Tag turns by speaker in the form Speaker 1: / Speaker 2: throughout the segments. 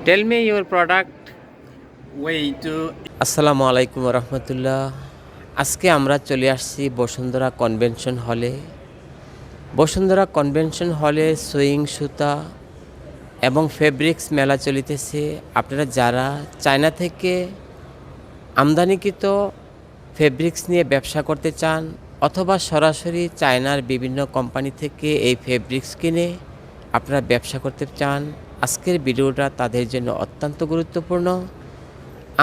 Speaker 1: Tell me your product.
Speaker 2: way to
Speaker 1: আসসালামু আলাইকুম রহমতুল্লাহ আজকে আমরা চলে আসছি বসুন্ধরা কনভেনশন হলে বসুন্ধরা কনভেনশন হলে সুইং সুতা এবং ফেব্রিক্স মেলা চলিতেছে আপনারা যারা চায়না থেকে আমদানিকৃত ফেব্রিক্স নিয়ে ব্যবসা করতে চান অথবা সরাসরি চায়নার বিভিন্ন কোম্পানি থেকে এই ফেব্রিক্স কিনে আপনারা ব্যবসা করতে চান আজকের ভিডিওটা তাদের জন্য অত্যন্ত গুরুত্বপূর্ণ।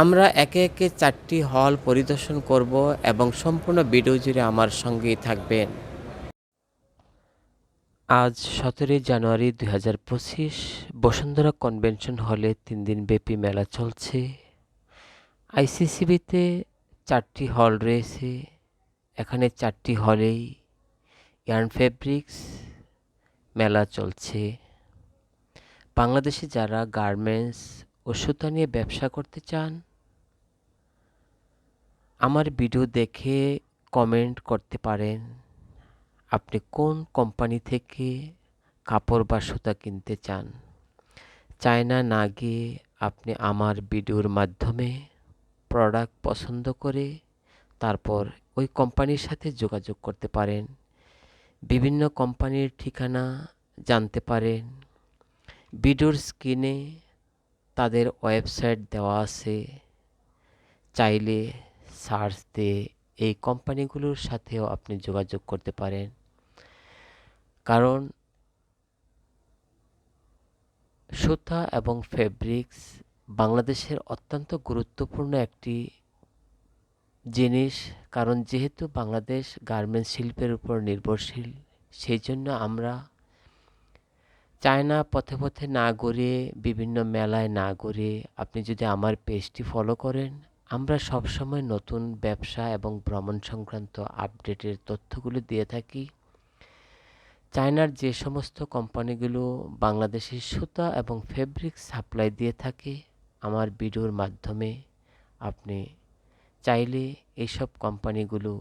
Speaker 1: আমরা একে একে চারটি হল পরিদর্শন করব এবং সম্পূর্ণ ভিডিও জুড়ে আমার সঙ্গেই থাকবেন। আজ সতেরোই জানুয়ারি দুই হাজার পঁচিশ, বসুন্ধরা কনভেনশন হলে তিন দিন ব্যাপী মেলা চলছে। আইসিসিবিতে চারটি হল রয়েছে। এখানে চারটি হলেই ইয়ার্ন ফেব্রিক্স মেলা চলছে। বাংলাদেশে যারা গার্মেন্টস ও সুতা নিয়ে ব্যবসা করতে চান, আমার ভিডিও দেখে কমেন্ট করতে পারেন, আপনি কোন কোম্পানি থেকে কাপড় বা সুতা কিনতে চান। চায়না না গিয়ে আপনি আমার ভিডিওর মাধ্যমে প্রোডাক্ট পছন্দ করে তারপর ওই কোম্পানির সাথে যোগাযোগ করতে পারেন। বিভিন্ন কোম্পানির ঠিকানা জানতে পারেন। ভিডিওর স্ক্রিনে তাদের ওয়েবসাইট দেওয়া আছে। চাইলে সার্চ দিয়ে এই কোম্পানিগুলোর সাথেও আপনি যোগাযোগ করতে পারেন। কারণ সুতা এবং ফেব্রিক্স বাংলাদেশের অত্যন্ত গুরুত্বপূর্ণ একটি জিনিস। কারণ যেহেতু বাংলাদেশ গার্মেন্টস শিল্পের উপর নির্ভরশীল, সেই জন্য আমরা চায়না পথে পথে না ঘুরে বিভিন্ন মেলায় না ঘুরে আপনি যদি আমার পেজটি ফলো করেন, আমরা সবসময় নতুন ব্যবসা এবং ভ্রমণ সংক্রান্ত আপডেটের তথ্যগুলো দিয়ে থাকি। চায়নার যে সমস্ত কোম্পানিগুলো বাংলাদেশের সুতা এবং ফেব্রিক সাপ্লাই দিয়ে থাকে, আমার ভিডিওর মাধ্যমে আপনি চাইলে এইসব কোম্পানিগুলো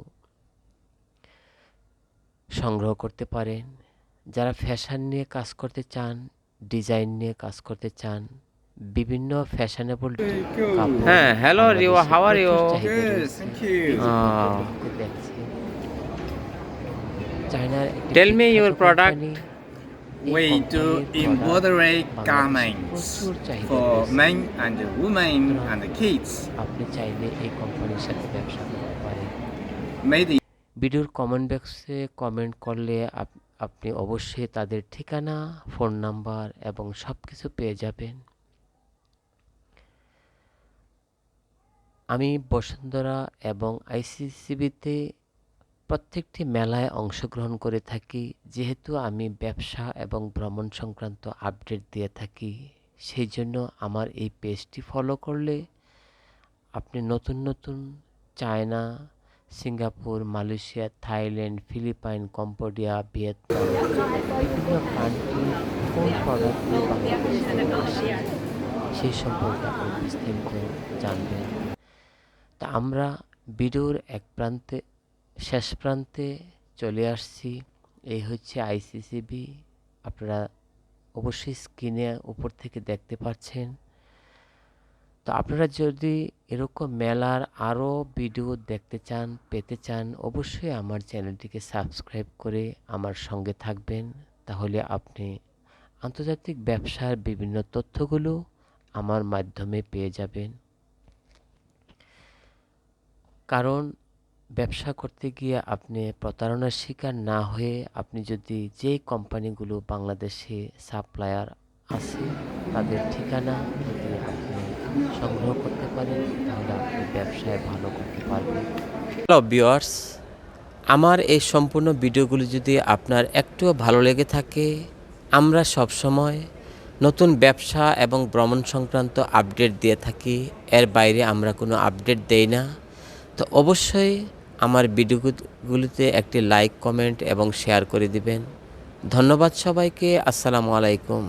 Speaker 1: সংগ্রহ করতে পারেন। যারা ফ্যাশন নিয়ে কাজ করতে চান ডিজাইন নিয়ে কাজ করতে চান বিভিন্ন ফ্যাশনেবল
Speaker 2: হ্যাঁ hello Rio how
Speaker 1: are
Speaker 2: you China tell me your product way to embroidery coming for men and the
Speaker 1: আপনি চাইলে এই কোম্পানির সাথে ব্যবসা করতে পারেন। ভিডিওর কমেন্ট বক্সে কমেন্ট করলে আপনি আপনি অবশ্যই তাদের ঠিকানা, ফোন নাম্বার এবং সব কিছু পেয়ে যাবেন। আমি বসুন্ধরা এবং আইসিসিবিতে প্রত্যেকটি মেলায় অংশগ্রহণ করে থাকি, যেহেতু আমি ব্যবসা এবং ভ্রমণ সংক্রান্ত আপডেট দিয়ে থাকি। সেই জন্য আমার এই পেজটি ফলো করলে আপনি নতুন নতুন China Singapore, Malaysia, Thailand, Philippine, Cambodia, Vietnam, বিভিন্ন কান্ট্রি কোন সেই সম্পর্কে আপনি বিস্তারিত জানবেন। তা আমরা ভিডিওর এক প্রান্তে, শেষ প্রান্তে চলে আসছি। এই হচ্ছে আইসিসিবি আপনারা অবশ্যই স্ক্রিনে উপর থেকে দেখতে পাচ্ছেন। তো আপনারা যদি এরকম মেলার আরও ভিডিও দেখতে চান, পেতে চান, অবশ্যই আমার চ্যানেলটিকে সাবস্ক্রাইব করে আমার সঙ্গে থাকবেন। তাহলে আপনি আন্তর্জাতিক ব্যবসার বিভিন্ন তথ্যগুলো আমার মাধ্যমে পেয়ে যাবেন। কারণ ব্যবসা করতে গিয়ে আপনি প্রতারণার শিকার না হয়ে আপনি যদি যেই কোম্পানিগুলো বাংলাদেশে সাপ্লায়ার আছে, তাদের ঠিকানা সংগ্রহ করতে পারেন তাহলে আপনি ব্যবসায় ভালো করতে পারবেন। হ্যালো বিয়ার্স আমার এই সম্পূর্ণ ভিডিওগুলি যদি আপনার একটুও ভালো লেগে থাকে, আমরা সব সময় নতুন ব্যবসা এবং ভ্রমণ সংক্রান্ত আপডেট দিয়ে থাকি। এর বাইরে আমরা কোনো আপডেট দেই না। তো অবশ্যই আমার ভিডিওগুলিতে একটি লাইক কমেন্ট এবং শেয়ার করে দিবেন। ধন্যবাদ সবাইকে। আসসালামু আলাইকুম।